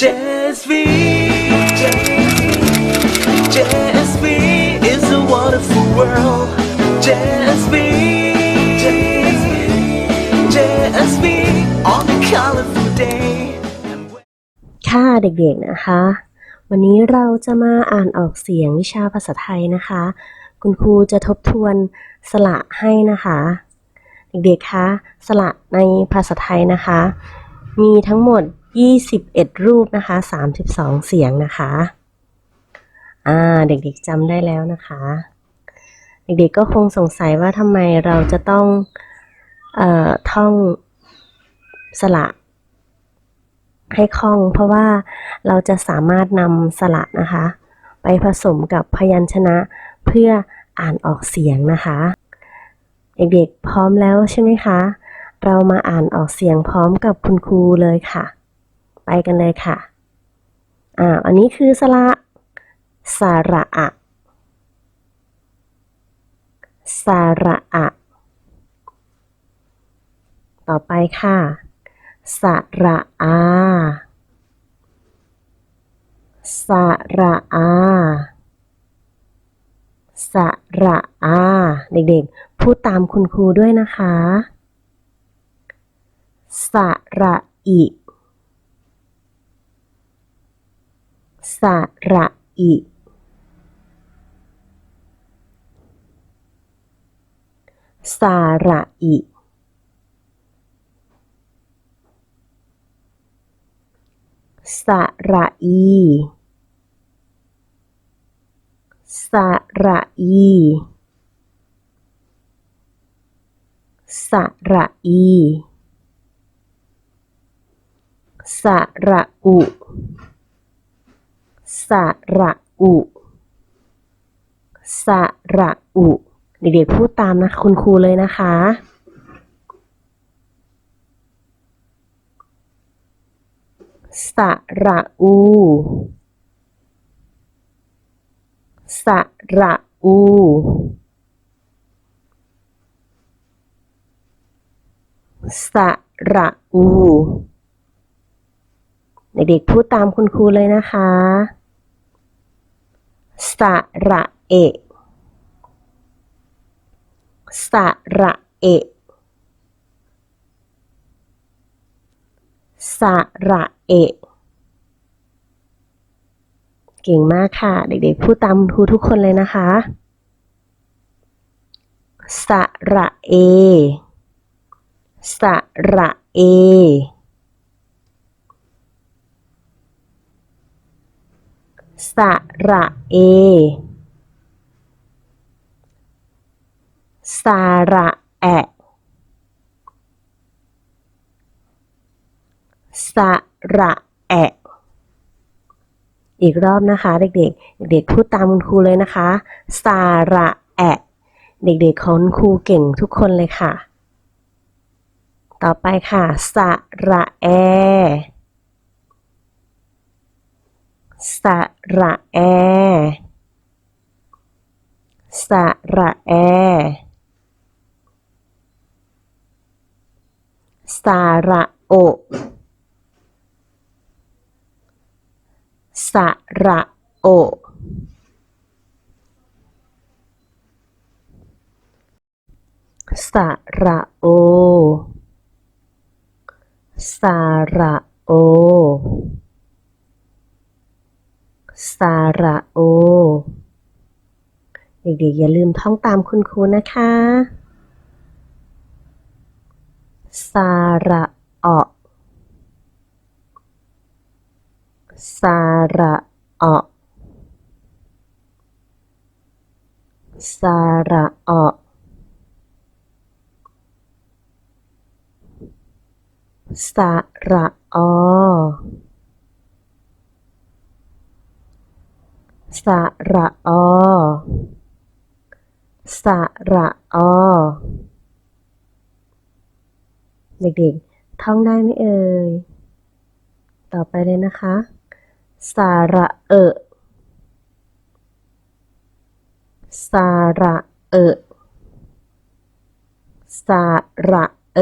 JSV JSV is a wonderful world JSV JSV on a colorful day ค่ะเด็กๆนะคะ วันนี้เราจะมาอ่านออกเสียงวิชาภาษาไทยนะคะ คุณครูจะทบทวนสระให้นะคะเด็กๆคะสระในภาษาไทยนะคะ มีทั้งหมด 21 รูปนะคะ 32 เสียงนะคะ อ่า เด็กๆจำได้แล้วนะคะ เด็กๆก็คงสงสัยว่าทำไมเราจะต้อง เอ่อ ท่องสระให้คล่อง เพราะว่าเราจะสามารถนำสระนะคะ ไปผสมกับพยัญชนะเพื่ออ่านออกเสียงนะคะ เด็กๆพร้อมแล้วใช่ไหมคะ เรามาอ่านออกเสียงพร้อมกับคุณครูเลยค่ะ ไปกันเลยค่ะ อ่า อันนี้คือสระสาระอะสาระอะต่อไปค่ะ สระอาสระอาสระอาเด็กๆ พูดตามคุณครูด้วยนะคะ สระอิ สระอิสระอิสระอีสระอีสระอีสระอุ สระอุสระอุเด็กๆพูดตามนะคุณครูเลยนะคะ สระอูสระอูสระอู เด็กๆพูดตามคุณครูเลยนะคะ สระเอ สระเอ สระเอ เก่งมากค่ะ เด็กๆ พูดตามครูทุกคนเลยนะคะ สระเอ สระเอ สระเอสระแอะสระแอะอีกรอบนะคะ เด็กๆ เด็กๆพูดตามคุณครูเลยนะคะสระแอะเด็กๆของคุณครูเก่งทุกคนเลยค่ะ ต่อไปค่ะ สระแอ สระแอ สระแอสระโอ สระโอ สระโอ สระโอ สระโอ เด็กๆ อย่าลืมท่องตามคุณครูนะคะสระออสระออสระออสระออ สระอสระอ เด็กๆ ท่องได้ไหมเอ่ย ต่อไปเลยนะคะ สระเอสระเอสระเอ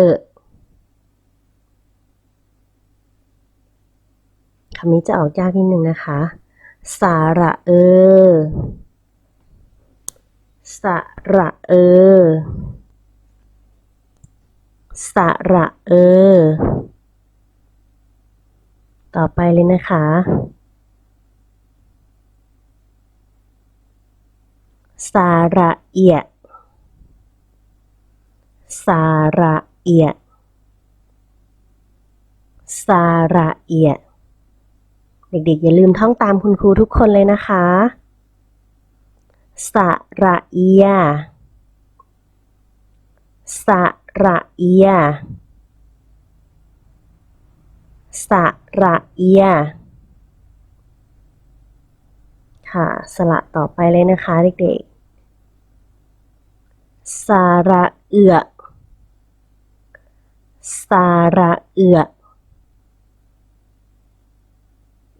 คำนี้จะออกยากนิดนึงนะคะ สาระเออสระเออสระเออ ต่อไปเลยนะคะ สาระเอีย สาระเอีย สาระเอีย เด็กๆ อย่าลืมท่องตามคุณครูทุกคนเลยนะคะ สระเอีย สระเอีย สระเอีย ค่ะ สระต่อไปเลยนะคะเด็กๆ สระเอือ สระเอือ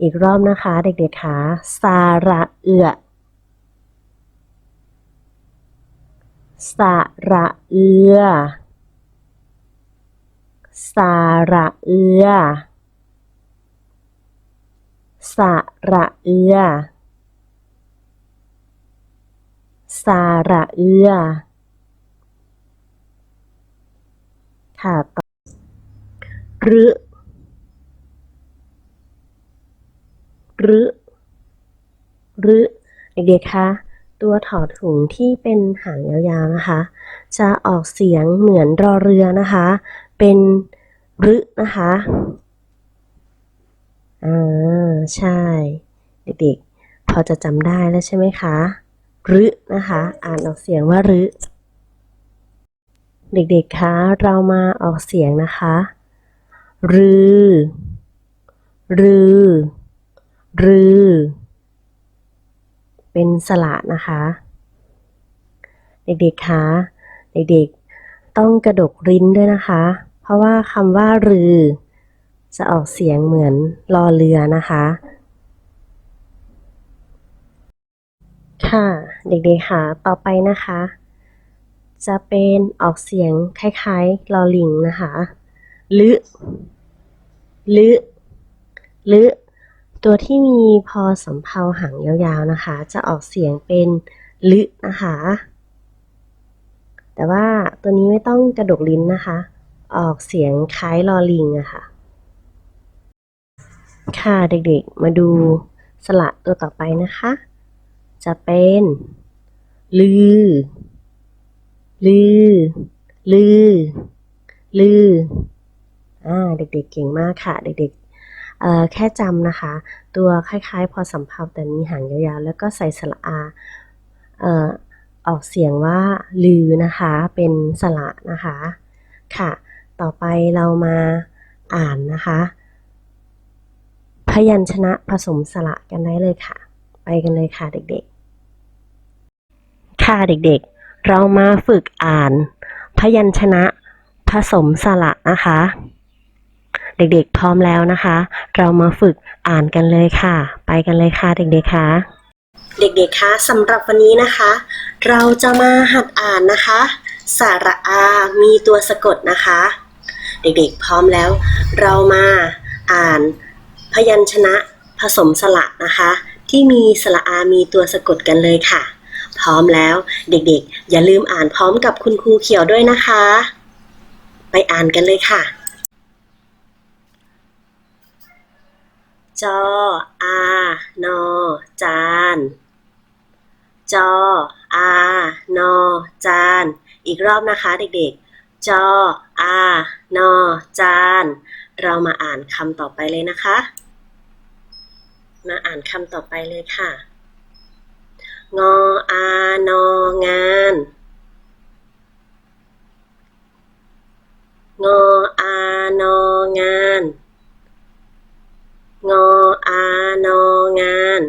อีกรอบนะคะ เด็กๆค่ะสาระเอือสาระเอือสาระเอือสาระเอือสาระเอือค่ะต่อ รึรึรึเด็กๆคะตัวถอถุงที่เป็นหางยาวๆนะคะ จะออกเสียงเหมือนรอเรือนะคะ เป็นรึนะคะอ่าใช่ เด็กๆ พอจะจำได้แล้วใช่ไหมคะรึนะคะ อ่านออกเสียงว่ารึเด็กๆ คะ เรามาออกเสียงนะคะ รือ รือ รือ เป็นสระนะคะ เด็กๆคะเด็กๆต้องกระดกริ้นด้วยนะคะ เพราะว่าคำว่ารือ จะออกเสียงเหมือนรอเรือนะคะ ค่ะ เด็กๆค่ะต่อไปนะคะ จะเป็นออกเสียงคล้ายๆลอลิงนะคะลึลึลึ ตัวที่มีพอสำเพาหางยาวๆนะคะ จะออกเสียงเป็นลึนะคะ แต่ว่าตัวนี้ไม่ต้องกระดกลิ้นนะคะ ออกเสียงคล้ายลอลิงอะค่ะ ค่ะเด็กๆมาดูสระตัวต่อไปนะคะ จะเป็นลือ ลือ ลือ ลือ อ่า เด็กๆเก่งมากค่ะ เด็กๆ แค่จำนะคะ ตัวคล้ายๆ พอสำเพาแต่มีหางยาวๆ แล้วก็ใส่สระอาออออกเสียงว่าลือนะคะ เป็นสระนะคะ ค่ะ ต่อไปเรามาอ่านนะคะ พยัญชนะผสมสระกันได้เลยค่ะ ไปกันเลยค่ะเด็กๆ ค่ะเด็กๆ เรามาฝึกอ่าน พยัญชนะผสมสระนะคะ เด็กๆพร้อมแล้วนะคะ เรามาฝึกอ่านกันเลยค่ะ ไปกันเลยค่ะเด็กๆคะเด็กๆคะสำหรับวันนี้นะคะ เราจะมาหัดอ่านนะคะสระอา มีตัวสะกดนะคะ เด็กๆพร้อมแล้ว เรามาอ่านพยัญชนะผสมสระนะคะ ที่มีสระอา มีตัวสะกดกันเลยค่ะ พร้อมแล้วเด็กๆ อย่าลืมอ่านพร้อมกับคุณครูเขียวด้วยนะคะ ไปอ่านกันเลยค่ะ จออานอจาน จออานอจาน อีกรอบนะคะเด็กๆ จออานอจาน เรามาอ่านคำต่อไปเลยนะคะ มาอ่านคำต่อไปเลยค่ะ งออานองาน งออานองาน งออานองาน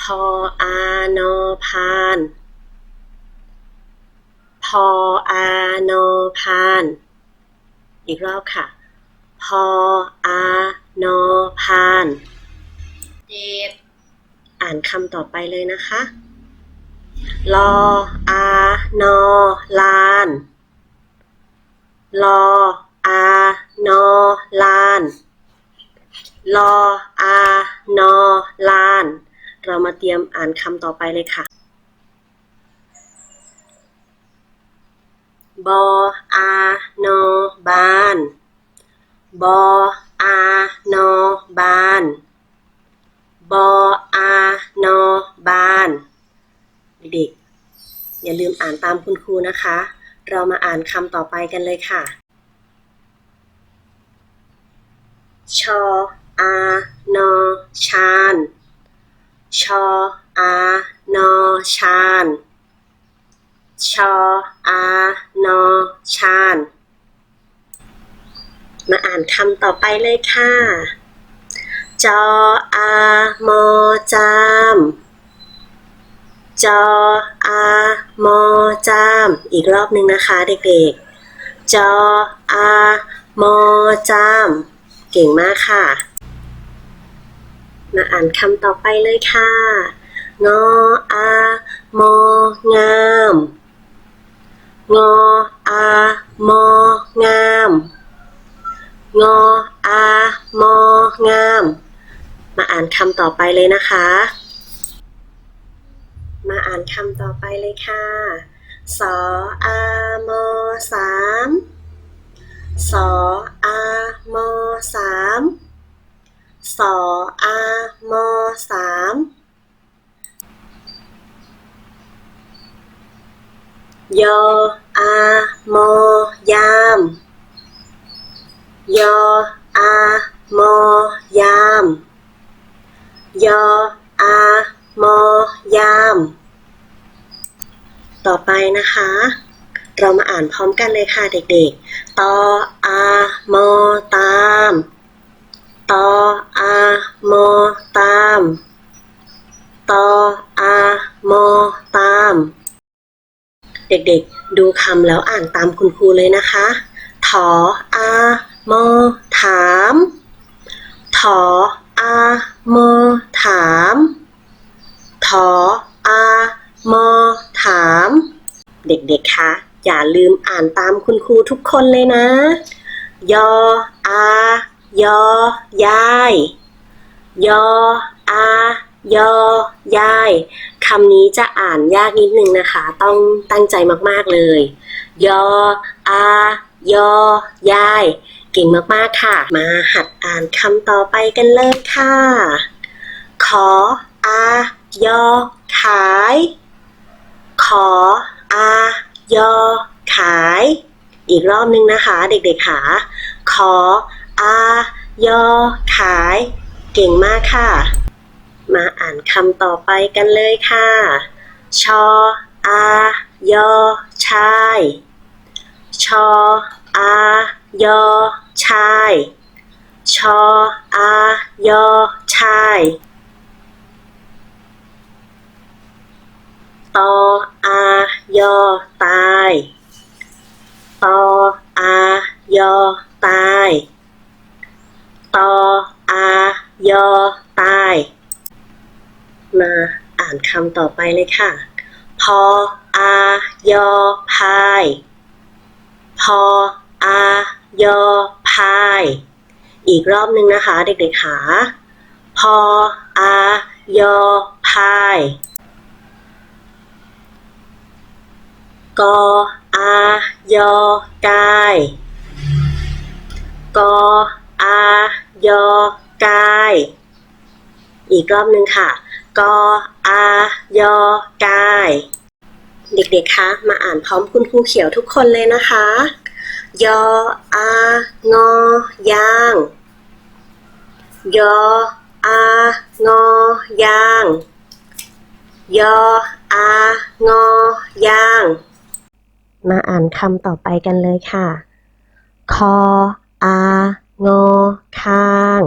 พออานอพานพออานอพาน อีกรอบค่ะ พออานอพานเจ็ดอ่านคำต่อไปเลยนะคะ ลออานอลาน ลออานอลานลออานอลาน เรามาเตรียมอ่านคำต่อไปเลยค่ะ บออานอบาน บออานอบาน บออานอบาน เด็กๆอย่าลืมอ่านตามคุณครูนะคะ เรามาอ่านคำต่อไปกันเลยค่ะ ชออานอชานชออานอชานชออานอชานมาอ่านคำต่อไปเลยค่ะ จออามอจาม จออามอจาม อีกรอบหนึ่งนะคะเด็กๆ จออามอจาม เก่งมากค่ะ มาอ่านคำต่อไปเลยค่ะ งออามองาม งออามองาม งออามองาม มาอ่านคำต่อไปเลยนะคะ คำต่อไปเลยค่ะสออามอสามสออามอสามสออามอสามยออามอยามยออามอยามยออามอยาม ต่อไปนะคะ เรามาอ่านพร้อมกันเลยค่ะเด็กๆ ตออามอตาม ตออามอตาม ตออามอตาม เด็กๆ ดูคำแล้วอ่านตามคุณครูเลยนะคะ ถออามอถาม ถออามอถาม ถออามอ ถาม เด็กๆ คะ อย่าลืมอ่านตามคุณครูทุกคนเลยนะ ยอ อา ยอ ยาย ยอ อา ยอ ยายคำนี้จะอ่านยากนิดนึงนะคะ ต้องตั้งใจมากๆเลย ยอ อา ยอ ยาย เก่งมากๆค่ะ มาหัดอ่านคำต่อไปกันเลยค่ะ ขอ อา ยอ ขาย ออายอขาย อีกรอบนึงนะคะ เด็กๆค่ะขออายอขาย เก่งมากค่ะ มาอ่านคำต่อไปกันเลยค่ะ ชออายอชาย ชออายอชาย ชออายอชาย ตออายอตายตออายอตายตออายอตาย มาอ่านคำต่อไปเลยค่ะ พออายอพาย พออายอพาย อีกรอบหนึ่งนะคะ เด็กๆค่ะพออายอพาย กออายอกายกออายอกาย อีกรอบหนึ่งค่ะ กออายอกาย เด็กๆ คะ มาอ่านพร้อมคุณครูเขียวทุกคนเลยนะคะ ยออางอยาง ยออางอยาง ยออางอยาง มาอ่านคำต่อไปกันเลยค่ะ คอ อางอคาง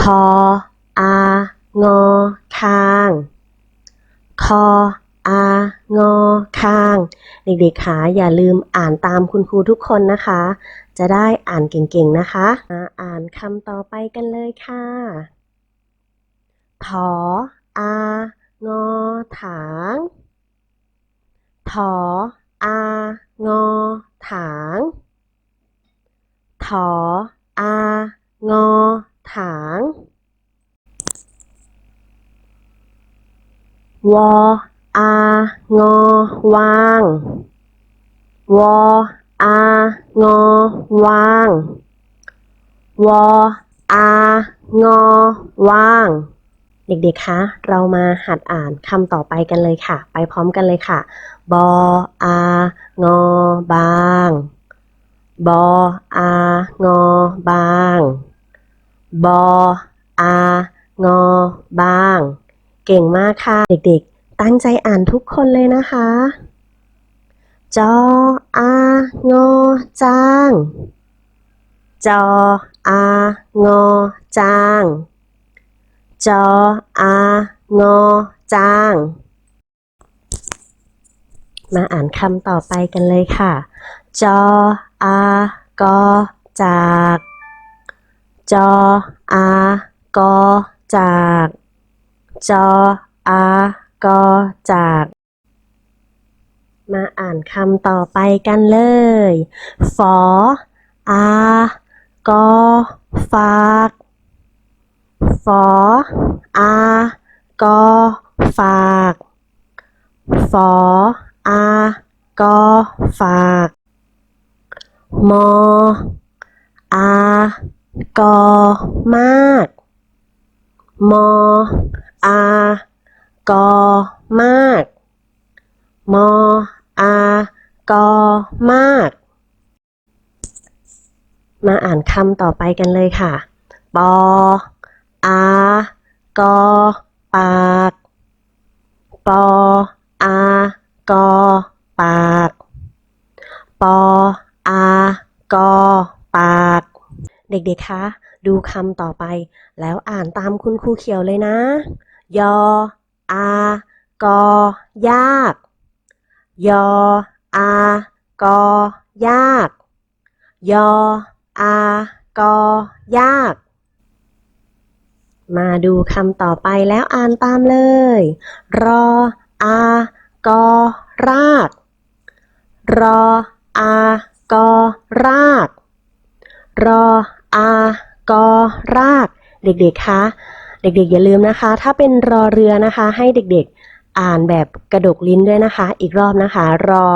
คอ อางอคาง คอ อางอคาง เด็กๆคะอย่าลืมอ่านตามคุณครูทุกคนนะคะ จะได้อ่านเก่งๆนะคะ มาอ่านคำต่อไปกันเลยค่ะถออางอถางถอ อางอถางออางอถางวออางอวาง วออางอวาง วออางอวาง เด็กๆ คะ เรามาหัดอ่านคำต่อไปกันเลยค่ะ ไปพร้อมกันเลยค่ะ บออา งอบาง บออา งอบาง บออา งอบาง เก่งมากค่ะ เด็กๆ ตั้งใจอ่านทุกคนเลยนะคะ จออา งอจาง จออา งอจาง จออา งอจาง มาอ่านคำต่อไปกันเลยค่ะ จออากอจาก จออากอจาก จออากอจาก มาอ่านคำต่อไปกันเลย ฝออากอฝากฝออากอฝากฝอ อากอฝาก มอ อากอมาก มอ อากอมาก มอ อากอมาก มาอ่านคำต่อไปกันเลยค่ะ ปอ อากอปาก ปอ อาก อ ปาก ปอ อา กอ ปาก เด็กๆ คะ ดูคำต่อไป แล้วอ่านตามคุณครูเขียวเลยนะ ยอ อา กอ ยาก ยอ อา กอ ยาก ยอ อา กอ ยากมาดูคำต่อไปแล้วอ่านตามเลย รอ อา กอราก รออากอราก รออากอราก เด็กๆ คะ เด็กๆ อย่าลืมนะคะ ถ้าเป็นรอเรือนะคะ ให้เด็กๆ อ่านแบบกระดกลิ้นด้วยนะคะ อีกรอบนะคะ รอ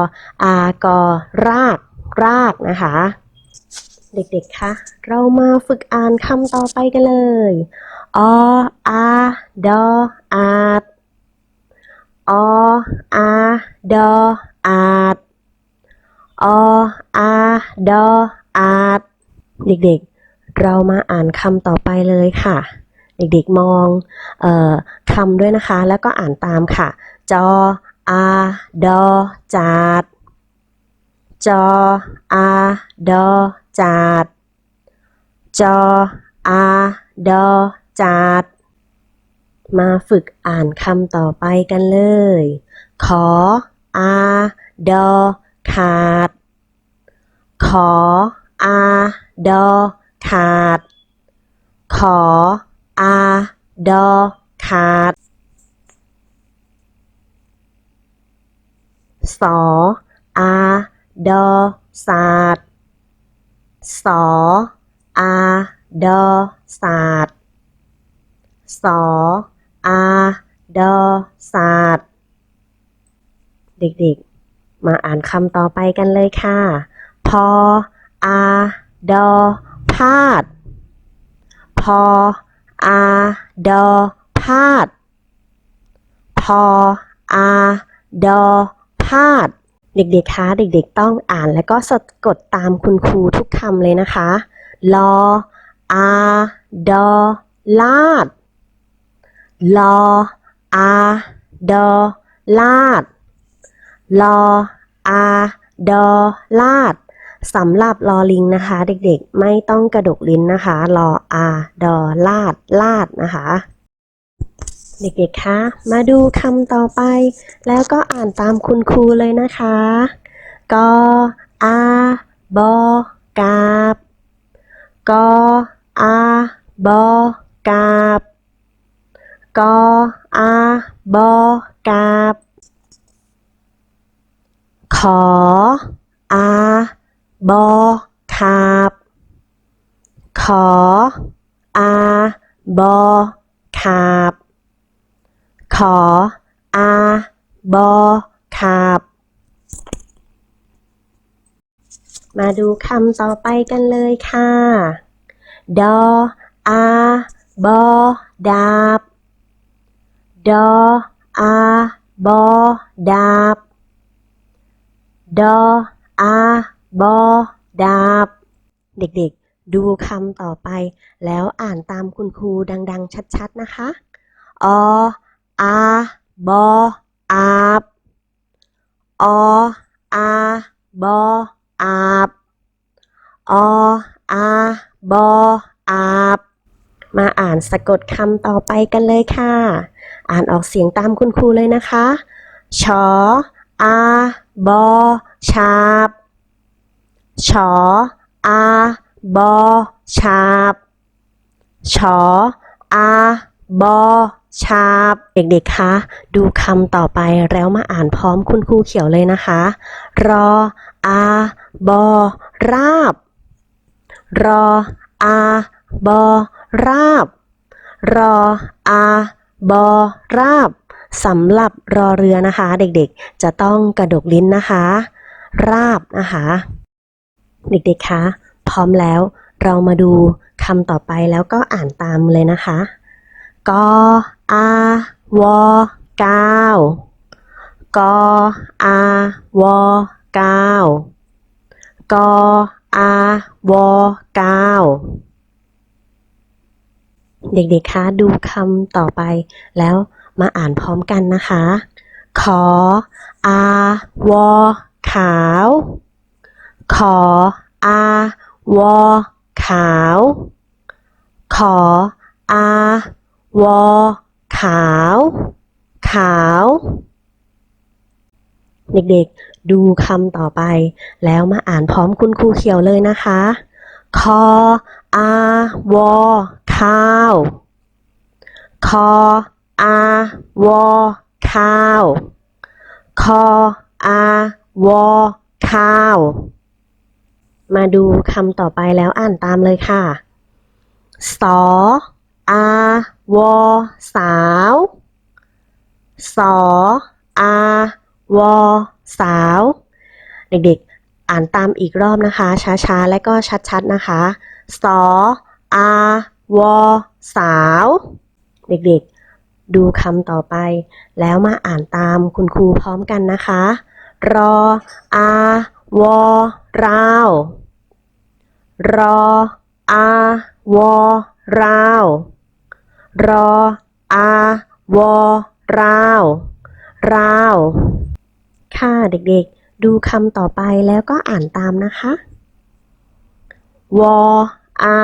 อากอราก รากนะคะ เด็กๆ คะ เรามาฝึกอ่านคำต่อไปกันเลย ออาดออาด ออาดออาดออาดออาดเด็กๆ เรามาอ่านคำต่อไปเลยค่ะ เด็กๆมองออคำด้วยนะคะ แล้วก็อ่านตามค่ะ จออาดอจาดจออาดอจาดจออาดอจาด มาฝึกอ่านคำต่อไปกันเลย ขอ อา ดอ ขาด ขอ อา ดอ ขาด ขอ อา ดอ ขาด สอ อา ดอ ศาสตร์สอ อา ดอ ศาสตร์สอ อาดอศาสตร์ เด็กๆ มาอ่านคำต่อไปกันเลยค่ะ พออาดอพาด พออาดอพาด พออาดอพาด เด็กๆ คะเด็กๆ ต้องอ่านแล้วก็สะกดตามคุณครูทุกคำเลยนะคะ ลออาดอลาด ลออาดอลาดลออาดอลาดสำหรับลอลิงนะคะ เด็กๆ ไม่ต้องกระดกลิ้นนะคะลออาดอลาดลาดนะคะ เด็กๆคะมาดูคำต่อไป แล้วก็อ่านตามคุณครูเลยนะคะกออาบอกาบกออาบอกาบ กอ อา บอกาบ ขอ อา บอขาบ ขอ อา บอขาบ ขอ อา บอขาบ มาดูคำต่อไปกันเลยค่ะ ดอ อา บอดาบ ดออาบอดาบ ดออาบอดาบ เด็กๆ ดูคำต่อไป แล้วอ่านตามคุณครูดังๆ ชัดๆ นะคะ ออาบออาบ ออาบออาบ ออาบออาบ มาอ่านสะกดคำต่อไปกันเลยค่ะ อ่านออกเสียงตามคุณครูเลยนะคะ ชอ อา บอ ชาบ ชอ อา บอ ชาบ ชอ อา บอ ชาบ เด็กๆ คะ ดูคำต่อไปแล้วมาอ่านพร้อมคุณครูเขียวเลยนะคะ รอ อา บอ ราบ รอ อา บอ ราบ รอ อา บอ ราบสำหรับรอเรือนะคะ เด็กๆ จะต้องกระดกลิ้นนะคะ ราบนะคะ เด็กๆคะพร้อมแล้วเรามาดูคำต่อไปแล้วก็อ่านตามเลยนะคะ กออาวกาวกออาวกาวกออาวกาว เด็กๆคะดูคำต่อไป แล้วมาอ่านพร้อมกันนะคะ ขอ อาวขาว ขอ อาวขาว ขอ อาวขาว ขาว เด็กๆดูคำต่อไป แล้วมาอ่านพร้อมคุณครูเขียวเลยนะคะ คอ อาว ข้าว คออาวข้าว คออาวข้าว มาดูคำต่อไปแล้วอ่านตามเลยค่ะ สออาวสาว สออาวสาว เด็กๆ อ่านตามอีกรอบนะคะ ช้าๆ และก็ชัดๆ นะคะ สออาว วสาว เด็กๆ ดูคำต่อไป แล้วมาอ่านตามคุณครูพร้อมกันนะคะ รออาวราว รออาวราว รออาวราว ราว ค่ะเด็กๆ ดูคำต่อไปแล้วก็อ่านตามนะคะ วออา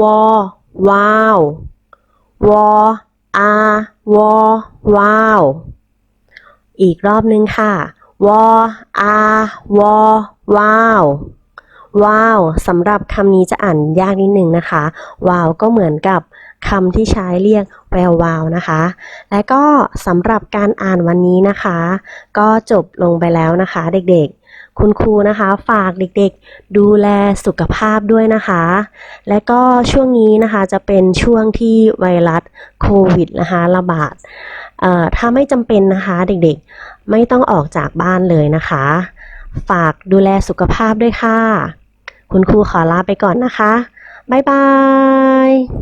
วอ ว้าว วออาวอว้าว อีกรอบนึงค่ะ วออาวอว้าว ว้าวสำหรับคำนี้จะอ่านยากนิดนึงนะคะ ว้าวก็เหมือนกับคำที่ใช้เรียกแวววาวนะคะ และก็สำหรับการอ่านวันนี้นะคะ ก็จบลงไปแล้วนะคะเด็กๆ คุณครูนะคะฝากเด็กๆดูแลสุขภาพด้วยนะคะ และก็ช่วงนี้นะคะจะเป็นช่วงที่ไวรัสโควิดนะคะระบาดถ้าไม่จำเป็นนะคะเด็กๆไม่ต้องออกจากบ้านเลยนะคะ ฝากดูแลสุขภาพด้วยค่ะ คุณครูขอลาไปก่อนนะคะ บ๊ายบาย